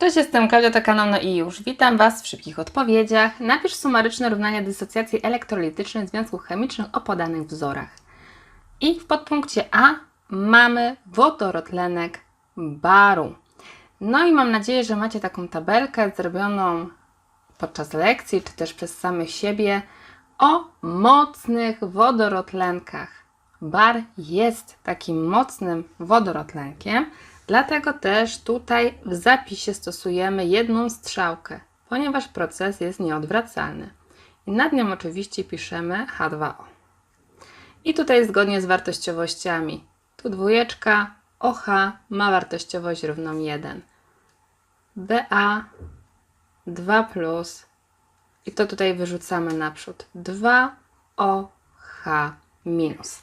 Cześć, jestem Klaudia, to kanał No i już. Witam Was w szybkich odpowiedziach. Napisz sumaryczne równania dysocjacji elektrolitycznej związków chemicznych o podanych wzorach. I w podpunkcie A mamy wodorotlenek baru. No i mam nadzieję, że macie taką tabelkę zrobioną podczas lekcji, czy też przez samych siebie o mocnych wodorotlenkach. Bar jest takim mocnym wodorotlenkiem, dlatego też tutaj w zapisie stosujemy jedną strzałkę, ponieważ proces jest nieodwracalny. I nad nią oczywiście piszemy H2O. I tutaj zgodnie z wartościowościami. Tu dwójeczka OH ma wartościowość równą 1. BA 2 plus i to tutaj wyrzucamy naprzód 2OH minus.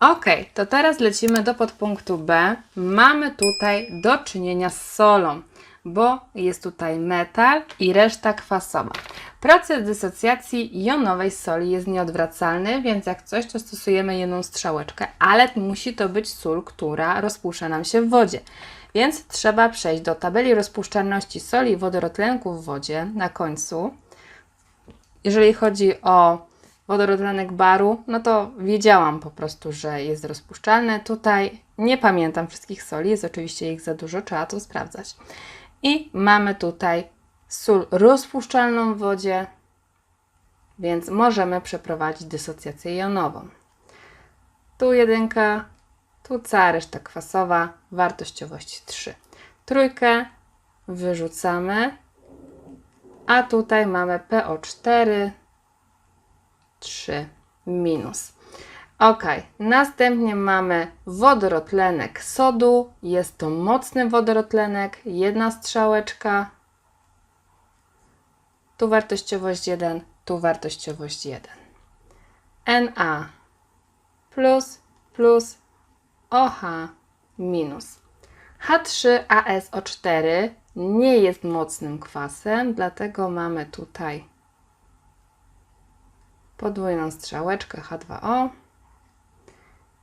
Ok, to teraz lecimy do podpunktu B. Mamy tutaj do czynienia z solą, bo jest tutaj metal i reszta kwasowa. Proces dysocjacji jonowej soli jest nieodwracalny, więc jak coś, to stosujemy jedną strzałeczkę, ale musi to być sól, która rozpuszcza nam się w wodzie. Więc trzeba przejść do tabeli rozpuszczalności soli i wodorotlenku w wodzie na końcu. Jeżeli chodzi o wodorotlenek baru, no to wiedziałam po prostu, że jest rozpuszczalny. Tutaj nie pamiętam wszystkich soli, jest oczywiście ich za dużo, trzeba to sprawdzać. I mamy tutaj sól rozpuszczalną w wodzie, więc możemy przeprowadzić dysocjację jonową. Tu jedynka, tu cała reszta kwasowa, wartościowość 3. Trójkę wyrzucamy, a tutaj mamy PO4, 3 minus. Ok, następnie mamy wodorotlenek sodu. Jest to mocny wodorotlenek, jedna strzałeczka. Tu wartościowość 1, tu wartościowość 1. Na plus plus OH minus. H3ASO4 nie jest mocnym kwasem, dlatego mamy tutaj podwójną strzałeczkę H2O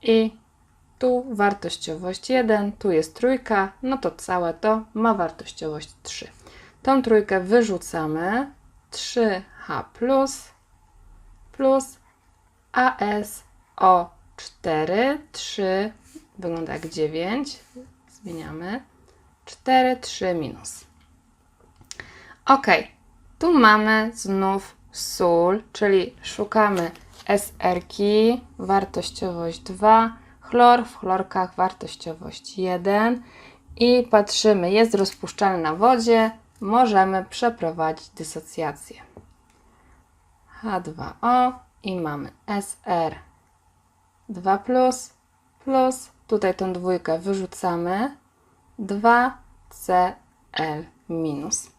i tu wartościowość 1, tu jest trójka, no to całe to ma wartościowość 3. Tą trójkę wyrzucamy, 3H plus plus ASO4, 3 wygląda jak 9, zmieniamy, 4, 3 minus. Ok, tu mamy znów sól, czyli szukamy SR-ki, wartościowość 2, chlor w chlorkach wartościowość 1 i patrzymy, jest rozpuszczalny na wodzie, możemy przeprowadzić dysocjację. H2O i mamy SR 2 plus, plus, tutaj tą dwójkę wyrzucamy, 2Cl minus.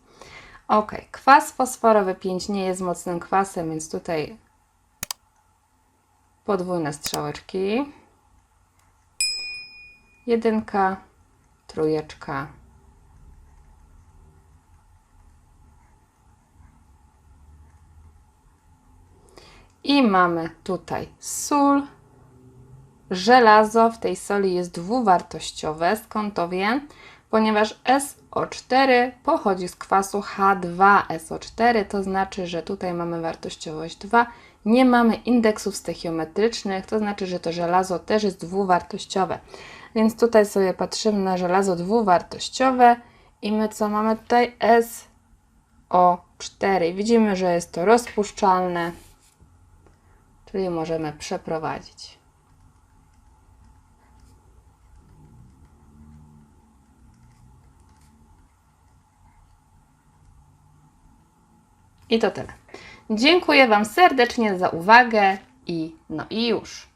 Ok, kwas fosforowy 5 nie jest mocnym kwasem, więc tutaj podwójne strzałeczki. Jedynka, trójeczka. I mamy tutaj sól, żelazo w tej soli jest dwuwartościowe. Skąd to wiem? Ponieważ SO4 pochodzi z kwasu H2SO4, to znaczy, że tutaj mamy wartościowość 2. Nie mamy indeksów stechiometrycznych, to znaczy, że to żelazo też jest dwuwartościowe. Więc tutaj sobie patrzymy na żelazo dwuwartościowe i my co mamy tutaj? SO4. Widzimy, że jest to rozpuszczalne, czyli możemy przeprowadzić. I to tyle. Dziękuję Wam serdecznie za uwagę i no i już.